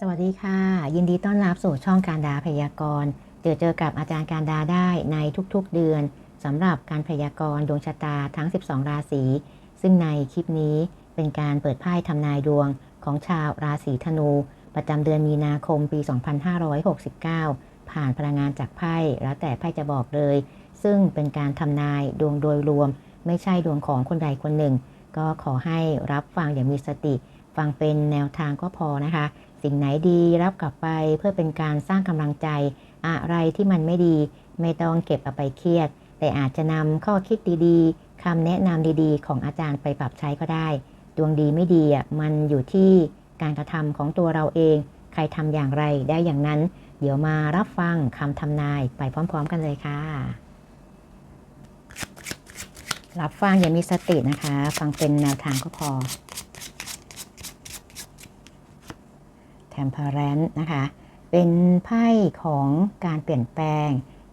สวัสดีค่ะ ยินดีต้อนรับสู่ช่องการดาพยากรณ์เจอเจอกับอาจารย์การดาได้ในทุกๆเดือนสำหรับการพยากรณ์ดวงชะตาทั้ง 12 ราศีซึ่งในคลิปนี้เป็นการเปิดไพ่ทำนายดวงของชาวราศีธนู ประจำเดือนมีนาคมปี 2569 ผ่านพลังงานจากไพ่แล้วแต่ไพ่จะบอกเลย ซึ่งเป็นการทำนายดวงโดยรวม ไม่ใช่ดวงของคนใดคนหนึ่ง ก็ขอให้รับฟังอย่างมีสติ ฟังเป็นแนวทางก็พอนะคะ สิ่งไหนดีรับกลับไปเพื่อเป็นการสร้างกำลังใจ อะไรที่มันไม่ดี ไม่ต้องเก็บเอาไปเครียด แต่อาจจะนำข้อคิดดีๆคำแนะนำดีๆ ของอาจารย์ไปปรับใช้ก็ได้ ดวงดีไม่ดีอะมันอยู่ที่การกระทำของตัวเราเอง ใครทำอย่างไรได้อย่างนั้น เดี๋ยวมารับฟังคำทำนายไปพร้อม ๆ กันเลยค่ะ รับฟังอย่ามีสตินะคะ ฟังเป็นแนวทางก็พอ Temperance นะคะ เป็นไพ่ของการเปลี่ยนแปลง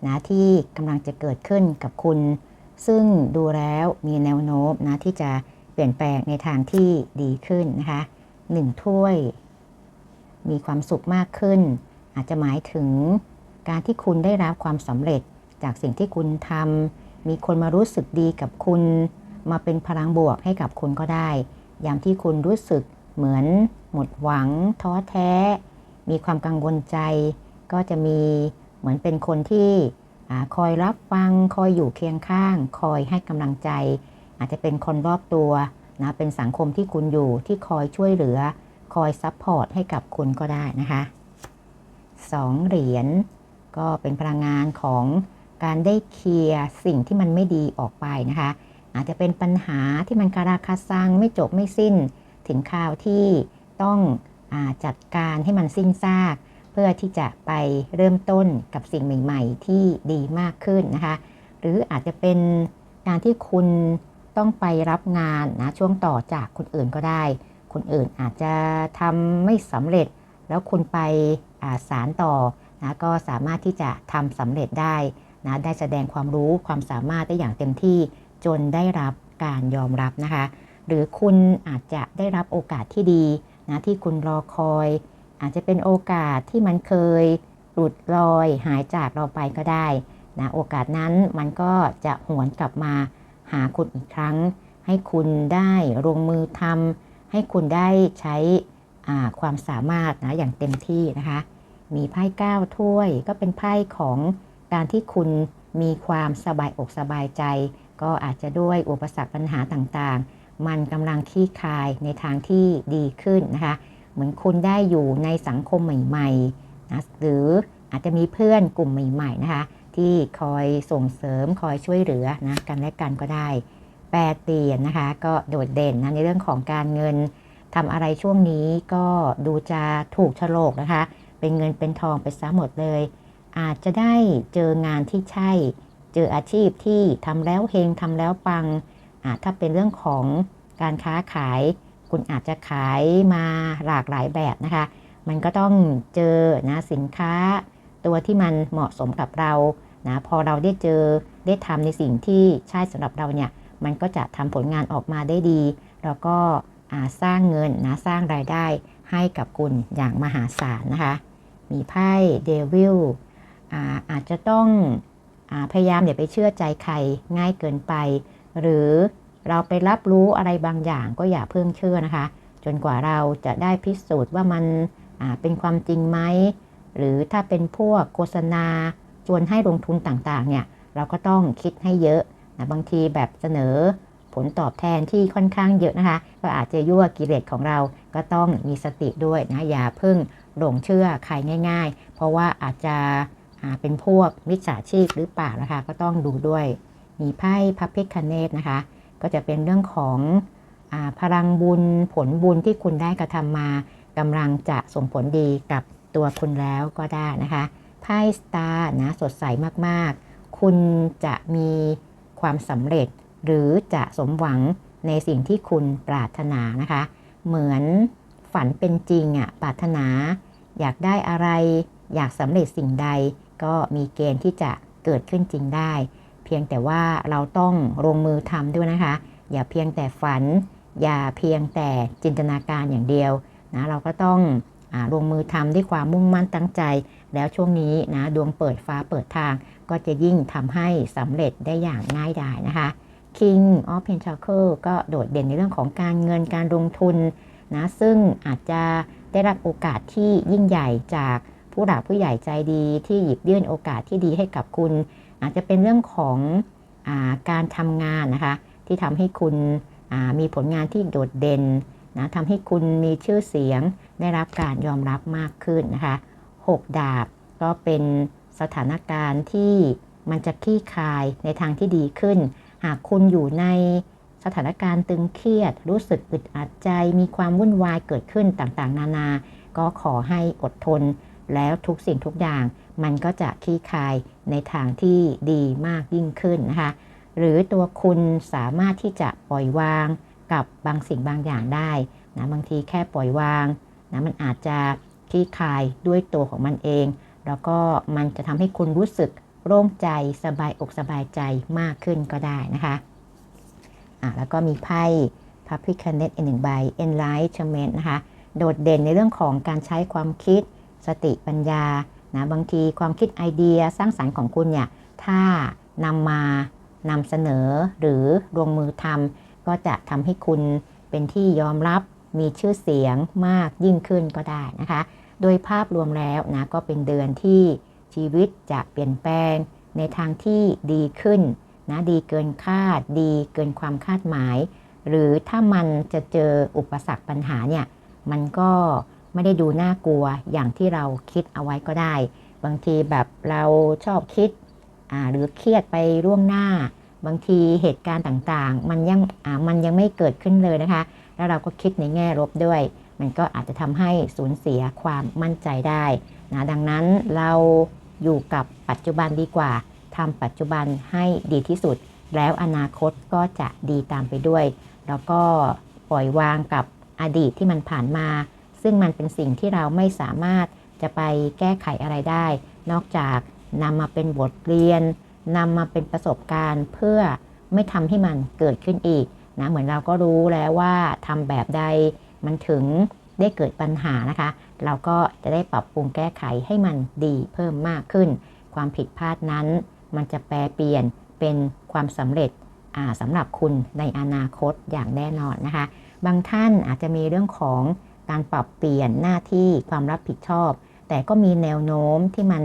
นะที่กำลังจะเกิดขึ้นกับคุณ ซึ่งดูแล้วมีแนวโน้มนะที่จะเปลี่ยนแปลงในทางที่ดีขึ้นนะคะหนึ่งถ้วย มีความสุขมากขึ้น อาจจะหมายถึงการที่คุณได้รับความสำเร็จจากสิ่งที่คุณทำมีคนมารู้สึกดีกับคุณ มาเป็นพลังบวกให้กับคุณก็ได้ ยามที่คุณรู้สึก เหมือนหมดหวังท้อแท้ มีความกังวลใจ ก็จะมีเหมือนเป็นคนที่อคอยรับฟัง คอยอยู่เคียงข้าง คอยให้กำลังใจ อาจจะเป็นคนรอบตัวนะเป็นสังคมที่คุณอยู่ที่คอยช่วยเหลือ คอยซัพพอร์ตให้กับคุณก็ได้นะคะสองเหรียญก็เป็นพลังงานของการได้เคลียร์สิ่งที่มันไม่ดีออกไปนะคะ อาจจะเป็นปัญหาที่มันการาคาซังไม่จบไม่สิ้น ถึงคราวที่ต้องอจัดการให้มันสิ้นซาก เพื่อที่จะไปเริ่มต้นกับสิ่งใหม่ ๆ ที่ดีมากขึ้นนะคะ หรืออาจจะเป็นการที่คุณต้องไปรับงานนะช่วงต่อจากคนอื่นก็ได้ คนอื่นอาจจะทำไม่สำเร็จ แล้วคุณไปาสารต่อนะก็สามารถที่จะทำสำเร็จได้นะได้แสดงความรู้ความสามารถได้อย่างเต็มที่จนได้รับการยอมรับนะคะ หรือคุณอาจจะได้รับโอกาสที่ดีนะที่คุณรอคอย อาจจะเป็นโอกาสที่มันเคยหลุดลอยหายจากเราไปก็ได้นะโอกาสนั้นมันก็จะหวนกลับมาหาคุณอีกครั้ง ให้คุณได้ลงมือทำให้คุณได้ใช้ความสามารถนะอย่างเต็มที่นะคะ มีไพ่ก้าถ้วยก็เป็นไพ่ของการที่คุณมีความสบายอกสบายใจ ก็อาจจะด้วยอุปสรรคปัญหาต่างๆ มันกำลังคลี่คลายในทางที่ดีขึ้นนะคะ เหมือนคุณได้อยู่ในสังคมใหม่ๆนะหรืออาจจะมีเพื่อนกลุ่มใหม่ๆนะคะที่คอยส่งเสริมคอยช่วยเหลือนะกันและกันก็ได้แปดเตียนนะคะ ก็โดดเด่นนะในเรื่องของการเงินทำอะไรช่วงนี้ก็ดูจะถูกฉลกนะคะ เป็นเงินเป็นทองไปซะหมดเลย อาจจะได้เจองานที่ใช่ เจออาชีพที่ทำแล้วเฮงทำแล้วปัง ถ้าเป็นเรื่องของการค้าขาย คุณอาจจะขายมาหลากหลายแบบนะคะ มันก็ต้องเจอนะสินค้า ตัวที่มันเหมาะสมกับเรานะพอเราได้เจอได้ทำในสิ่งที่ใช่สำหรับเราเนี่ยมันก็จะทำผลงานออกมาได้ดี แล้วก็สร้างเงินนะสร้างรายได้ให้กับคุณอย่างมหาศาลนะคะ มีไพ่เดวิลอาอาจจะต้องอพยายามอย่าไปเชื่อใจใครง่ายเกินไป หรือเราไปรับรู้อะไรบางอย่างก็อย่าเพิ่งเชื่อนะคะ จนกว่าเราจะได้พิสูจน์ว่ามันเป็นความจริงไหม หรือถ้าเป็นพวกโฆษณาชวนให้ลงทุนต่างๆเนี่ยเราก็ต้องคิดให้เยอะนะบางทีแบบเสนอผลตอบแทนที่ค่อนข้างเยอะนะคะ ก็อาจจะยั่วกิเลสของเราก็ต้องมีสติด้วยนะอย่าเพิ่งหลงเชื่อใครง่าย ๆ เพราะว่าอาจจะเป็นพวกมิจฉาชีพหรือเปล่านะคะ ก็ต้องดูด้วย มีไพ่พับเพคเนตนะคะ ก็จะเป็นเรื่องของอพลังบุญผลบุญที่คุณได้กระทำมากำลังจะส่งผลดีกับตัวคุณแล้วก็ได้นะคะไพ่สตาร์นะสดใสมากๆ คุณจะมีความสำเร็จหรือจะสมหวังในสิ่งที่คุณปรารถนานะคะ เหมือนฝันเป็นจริงอะ่ะปรารถนา อยากได้อะไร อยากสำเร็จสิ่งใด ก็มีเกณฑ์ที่จะเกิดขึ้นจริงได้ พียงแต่ว่าเราต้องลงมือทำด้วยนะคะ อย่าเพียงแต่ฝัน อย่าเพียงแต่จินตนาการอย่างเดียวนะเราก็ต้องอลงมือทำด้วยความมุ่งมั่นตั้งใจ แล้วช่วงนี้นะดวงเปิดฟ้าเปิดทาง ก็จะยิ่งทำให้สำเร็จได้อย่างง่ายดายนะคะ King of Pentacle ก็โดดเด่นในเรื่องของการเงินการลงทุนนะซึ่งอาจจะได้รับโอกาสที่ยิ่งใหญ่จากผู้หลักผู้ใหญ่ใจดีที่หยิบยื่นโอกาสที่ดีให้กับคุณ อาจจะเป็นเรื่องของอาการทำงานนะคะที่ทำให้คุณมีผลงานที่โดดเด่นนะทำให้คุณมีชื่อเสียงได้รับการยอมรับมากขึ้นนะคะ6ดาบก็เป็นสถานการณ์ที่มันจะคลี่คลายในทางที่ดีขึ้น หากคุณอยู่ในสถานการณ์ตึงเครียด รู้สึกอึดอัดใจ มีความวุ่นวายเกิดขึ้นต่างๆ นานา ก็ขอให้อดทน แล้วทุกสิ่งทุกอย่างมันก็จะคลี่คลายในทางที่ดีมากยิ่งขึ้นนะคะ หรือตัวคุณสามารถที่จะปล่อยวางกับบางสิ่งบางอย่างได้นะบางทีแค่ปล่อยวางนะมันอาจจะคลี่คลายด้วยตัวของมันเอง แล้วก็มันจะทำให้คุณรู้สึกโล่งใจสบายอกสบายใจมากขึ้นก็ได้นะคะอะแล้วก็มีไพ่พระพิคเนตอีกหนึ่งใบ enlightenment นะคะ โดดเด่นในเรื่องของการใช้ความคิด สติปัญญานะบางทีความคิดไอเดียสร้างสารรค์ของคุณเนี่ยถ้านำมานำเสนอหรือลงมือทำก็จะทำให้คุณเป็นที่ยอมรับมีชื่อเสียงมากยิ่งขึ้นก็ได้นะคะ โดยภาพรวมแล้วนะก็เป็นเดือนที่ชีวิตจะเปลี่ยนแปลงในทางที่ดีขึ้นนะดีเกินคาด ดีเกินความคาดหมาย หรือถ้ามันจะเจออุปสรรคปัญหาเนี่ยมันก็ ไม่ได้ดูน่ากลัวอย่างที่เราคิดเอาไว้ก็ได้ บางทีแบบเราชอบคิดหรือเครียดไปร่วงหน้า บางทีเหตุการณ์ต่างๆ มันยังมันยังไม่เกิดขึ้นเลยนะคะ แล้วเราก็คิดในแง่ลบด้วย มันก็อาจจะทำให้สูญเสียความมั่นใจได้นะดังนั้นเราอยู่กับปัจจุบันดีกว่าทำปัจจุบันให้ดีที่สุด แล้วอนาคตก็จะดีตามไปด้วย แล้วก็ปล่อยวางกับอดีตที่มันผ่านมา ซึ่งมันเป็นสิ่งที่เราไม่สามารถจะไปแก้ไขอะไรได้ นอกจากนำมาเป็นบทเรียนนำมาเป็นประสบการณ์เพื่อไม่ทำให้มันเกิดขึ้นอีกนะเหมือนเราก็รู้แล้วว่าทำแบบใดมันถึงได้เกิดปัญหานะคะ เราก็จะได้ปรับปรุงแก้ไขให้มันดีเพิ่มมากขึ้น ความผิดพลาดนั้น มันจะแปลเปลี่ยนเป็นความสำเร็จสำหรับคุณในอนาคตอย่างแน่นอนนะคะ บางท่านอาจจะมีเรื่องของ การปรับเปลี่ยนหน้าที่ความรับผิดชอบ แต่ก็มีแนวโน้มที่มัน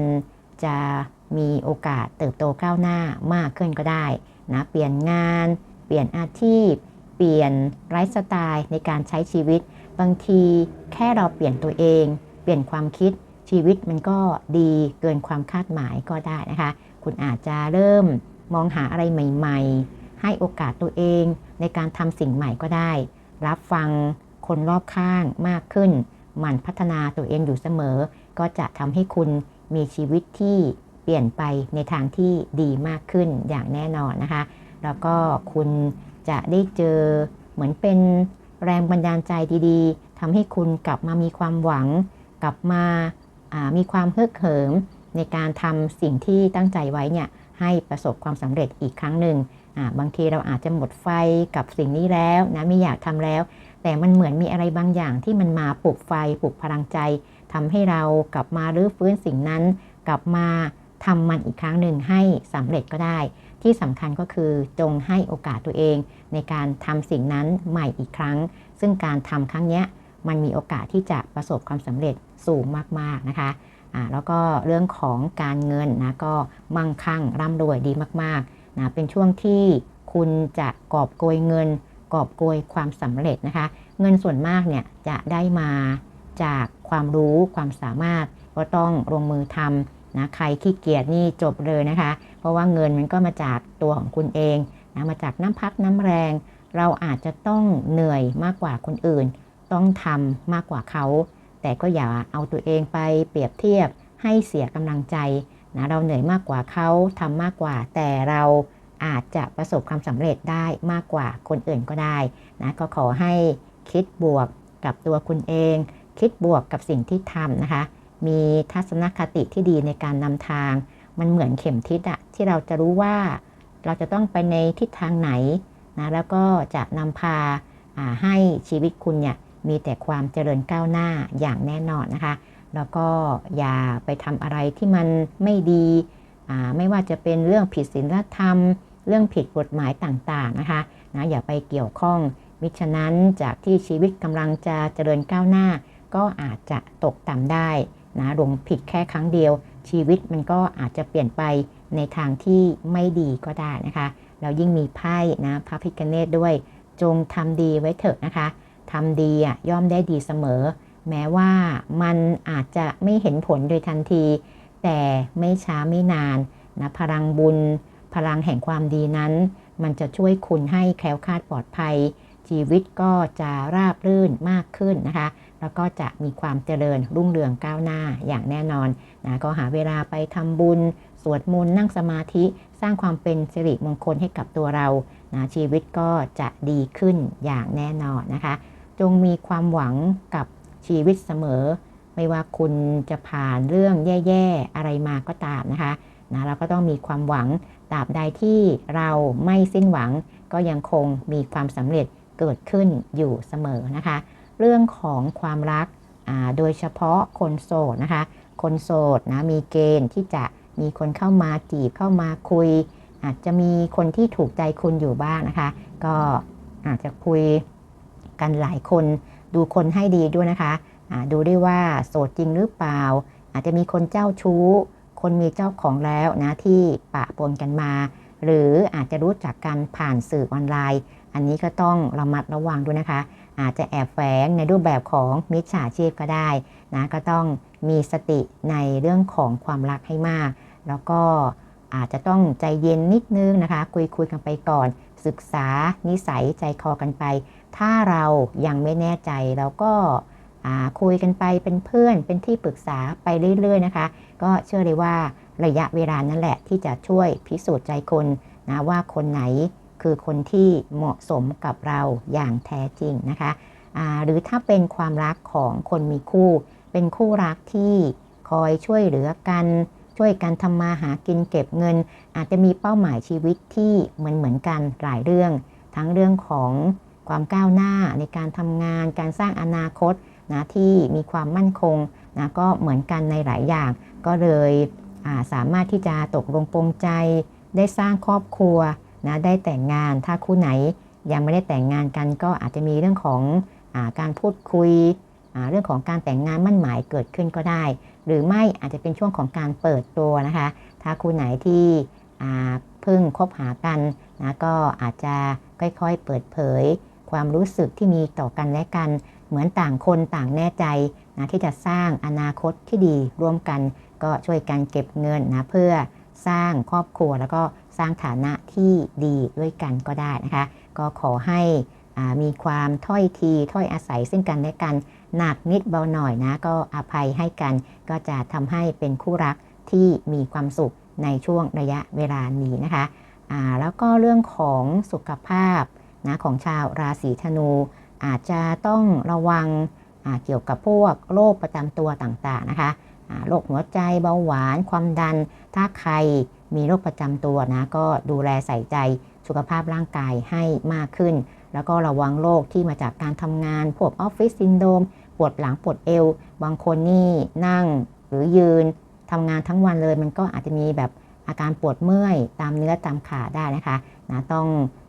จะมีโอกาสเติบโตก้าวหน้ามากขึ้นก็ได้นะเปลี่ยนงาน เปลี่ยนอาชีพ เปลี่ยนไลฟ์สไตล์ในการใช้ชีวิต บางทีแค่เราเปลี่ยนตัวเอง เปลี่ยนความคิดชีวิตมันก็ดีเกินความคาดหมายก็ได้นะคะ คุณอาจจะเริ่มมองหาอะไรใหม่ ๆ ให้โอกาสตัวเองในการทำสิ่งใหม่ก็ได้ รับฟัง คนรอบข้างมากขึ้น หมั่นพัฒนาตัวเองอยู่เสมอ ก็จะทำให้คุณมีชีวิตที่เปลี่ยนไปในทางที่ดีมากขึ้นอย่างแน่นอนนะคะ แล้วก็คุณจะได้เจอเหมือนเป็นแรงบันดาลใจดีๆทำให้คุณกลับมามีความหวัง กลับมาามีความเฮิกเหิมในการทำสิ่งที่ตั้งใจไว้เนี่ยให้ประสบความสำเร็จอีกครั้งหนึ่งบางทีเราอาจจะหมดไฟกับสิ่งนี้แล้วนะไม่อยากทำแล้ว แต่มันเหมือนมีอะไรบางอย่างที่มันมาปลุกไฟปลุกพลังใจทำให้เรากลับมารื้อฟื้นสิ่งนั้น กลับมาทำมันอีกครั้งหนึ่งให้สำเร็จก็ได้ ที่สำคัญก็คือจงให้โอกาสตัวเอง ในการทำสิ่งนั้นใหม่อีกครั้ง ซึ่งการทำครั้งนี้มันมีโอกาสที่จะประสบความสำเร็จสูงมากๆนะคะะแล้วก็เรื่องของการเงินนะก็มั่งคั่งร่ำรวยดีมากๆนะเป็นช่วงที่คุณจะกอบโกยเงิน กอบโกยความสำเร็จนะคะ เงินส่วนมากเนี่ยจะได้มาจากความรู้ความสามารถก็ต้องลงมือทำนะใครขี้เกียจนี่จบเลยนะคะ เพราะว่าเงินมันก็มาจากตัวของคุณเองนะมาจากน้ำพักน้ำแรง เราอาจจะต้องเหนื่อยมากกว่าคนอื่น ต้องทำมากกว่าเขา แต่ก็อย่าเอาตัวเองไปเปรียบเทียบให้เสียกำลังใจนะเราเหนื่อยมากกว่าเขาทำมากกว่าแต่เรา อาจจะประสบความสำเร็จได้มากกว่าคนอื่นก็ได้นะก็ขอให้คิดบวกกับตัวคุณเอง คิดบวกกับสิ่งที่ทำนะคะ มีทัศนคติที่ดีในการนำทาง มันเหมือนเข็มทิศอะที่เราจะรู้ว่าเราจะต้องไปในทิศทางไหนนะแล้วก็จะนำพาให้ชีวิตคุณเนี่ยมีแต่ความเจริญก้าวหน้าอย่างแน่นอนนะคะ แล้วก็อย่าไปทำอะไรที่มันไม่ดี ไม่ว่าจะเป็นเรื่องผิดศีลธรรม เรื่องผิดกฎหมายต่างๆนะคะนะอย่าไปเกี่ยวข้อง มิฉะนั้นจากที่ชีวิตกำลังจะเจริญก้าวหน้า ก็อาจจะตกต่ำได้นะลงผิดแค่ครั้งเดียว ชีวิตมันก็อาจจะเปลี่ยนไปในทางที่ไม่ดีก็ได้นะคะแล้วยิ่งมีไพ่นะพระพิกเนตด้วย จงทำดีไว้เถอะนะคะทำดีย่อมได้ดีเสมอ แม้ว่ามันอาจจะไม่เห็นผลโดยทันที แต่ไม่ช้าไม่นานนะพลังบุญ พลังแห่งความดีนั้น มันจะช่วยคุณให้แคล้วคลาดปลอดภัย ชีวิตก็จะราบรื่นมากขึ้นนะคะ แล้วก็จะมีความเจริญรุ่งเรืองก้าวหน้าอย่างแน่นอนนะก็หาเวลาไปทำบุญ สวดมนต์นั่งสมาธิสร้างความเป็นสิริมงคลให้กับตัวเรานะชีวิตก็จะดีขึ้นอย่างแน่นอนนะคะ จงมีความหวังกับชีวิตเสมอ ไม่ว่าคุณจะผ่านเรื่องแย่ๆ อะไรมาก็ตามนะคะนะเราก็ต้องมีความหวังตราบใดที่เราไม่สิ้นหวัง ก็ยังคงมีความสำเร็จเกิดขึ้นอยู่เสมอนะคะ เรื่องของความรักโดยเฉพาะคนโสดนะคะ คนโสดนะมีเกณฑ์ที่จะมีคนเข้ามาจีบเข้ามาคุย อาจจะมีคนที่ถูกใจคุณอยู่บ้างนะคะ ก็อาจจะคุยกันหลายคนดูคนให้ดีด้วยนะคะะ ดูได้ว่าโสดจริงหรือเปล่า อาจจะมีคนเจ้าชู้ คนมีเจ้าของแล้วนะที่ปะปนกันมา หรืออาจจะรู้จักกันผ่านสื่อออนไลน์ อันนี้ก็ต้องระมัดระวังด้วยนะคะ อาจจะแอบแฝงในรูปแบบของมิจฉาชีพก็ได้นะก็ต้องมีสติในเรื่องของความรักให้มาก แล้วก็อาจจะต้องใจเย็นนิดนึงนะคะ คุยคุยกันไปก่อน ศึกษานิสัยใจคอกันไป ถ้าเรายังไม่แน่ใจเราก็ คุยกันไปเป็นเพื่อนเป็นที่ปรึกษาไปเรื่อยๆนะคะ ก็เชื่อเลยว่าระยะเวลานั่นแหละที่จะช่วยพิสูจน์ใจคนนะว่าคนไหนคือคนที่เหมาะสมกับเราอย่างแท้จริงนะคะหรือถ้าเป็นความรักของคนมีคู่ เป็นคู่รักที่คอยช่วยเหลือกัน ช่วยกันทำมาหากินเก็บเงิน อาจจะมีเป้าหมายชีวิตที่เหมือนเหมือนกันหลายเรื่อง ทั้งเรื่องของความก้าวหน้าในการทำงาน การสร้างอนาคต นะที่มีความมั่นคงนะก็เหมือนกันในหลายอย่าง ก็เลยาสามารถที่จะตกลงปรงใจ ได้สร้างครอบครัวนะได้แต่งงานถ้าคู่ไหนยังไม่ได้แต่งงานกันก็อาจจะมีเรื่องของอการพูดคุย เรื่องของการแต่งงานมั่นหมายเกิดขึ้นก็ได้ หรือไม่อาจจะเป็นช่วงของการเปิดตัวนะคะ ถ้าคู่ไหนที่เพิ่งคบหากันนะก็อาจจะค่อยๆเปิดเผย ความรู้สึกที่มีต่อกันและกัน เหมือนต่างคนต่างแน่ใจนะที่จะสร้างอนาคตที่ดีร่วมกัน ก็ช่วยกันเก็บเงินนะเพื่อสร้างครอบครัวแล้วก็สร้างฐานะที่ดีด้วยกันก็ได้นะคะ ก็ขอให้มีความถ้อยทีถ้อยอาศัยซึ่งกันและกันหนักนิดเบาหน่อยนะ ก็อภัยให้กัน ก็จะทำให้เป็นคู่รักที่มีความสุขในช่วงระยะเวลานี้นะคะ แล้วก็เรื่องของสุขภาพนะของชาวราศีธนู อาจจะต้องระวังเกี่ยวกับพวกโรคประจำตัวต่างๆนะคะโรคหัวใจเบาหวานความดัน ถ้าใครมีโรคประจำตัวนะก็ดูแลใส่ใจสุขภาพร่างกายให้มากขึ้น แล้วก็ระวังโรคที่มาจากการทำงาน พวกออฟฟิศซินโดมปวดหลังปวดเอว บางคนนี่นั่งหรือยืนทำงานทั้งวันเลย มันก็อาจจะมีแบบอาการปวดเมื่อยตามเนื้อตามขาได้นะคะนะต้อง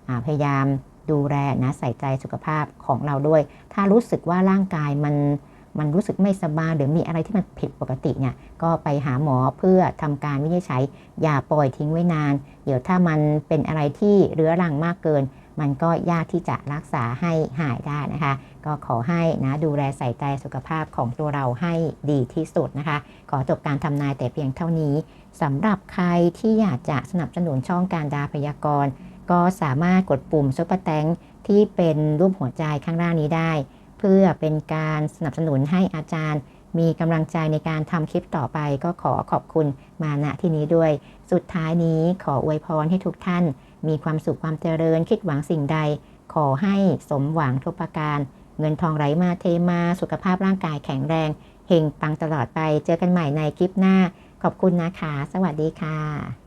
อพยายาม ดูแลนะใส่ใจสุขภาพของเราด้วย ถ้ารู้สึกว่าร่างกายมันมันรู้สึกไม่สบายหรือมีอะไรที่มันผิดปกติเนี่ยก็ไปหาหมอเพื่อทำการวินิจฉัย อย่าปล่อยทิ้งไว้นาน เดี๋ยวถ้ามันเป็นอะไรที่เรื้อรังมากเกิน มันก็ยากที่จะรักษาให้หายได้นะคะ ก็ขอให้นะดูแลใส่ใจสุขภาพของตัวเราให้ดีที่สุดนะคะ ขอจบการทำนายแต่เพียงเท่านี้สำหรับใครที่อยากจะสนับสนุนช่องการดาพยากรณ์ ก็สามารถกดปุ่มซุปเปอร์แตงที่เป็นรูปหัวใจข้างล่างนี้ได้ เพื่อเป็นการสนับสนุนให้อาจารย์ มีกำลังใจในการทำคลิปต่อไปก็ขอขอบคุณมาณที่นี้ด้วย สุดท้ายนี้ขออวยพรให้ทุกท่าน มีความสุขความเจริญคิดหวังสิ่งใด ขอให้สมหวังทุกประการ เงินทองไหลมาเทมาสุขภาพร่างกายแข็งแรงเฮงปังตลอดไปเจอกันใหม่ในคลิปหน้า ขอบคุณนะคะ สวัสดีค่ะ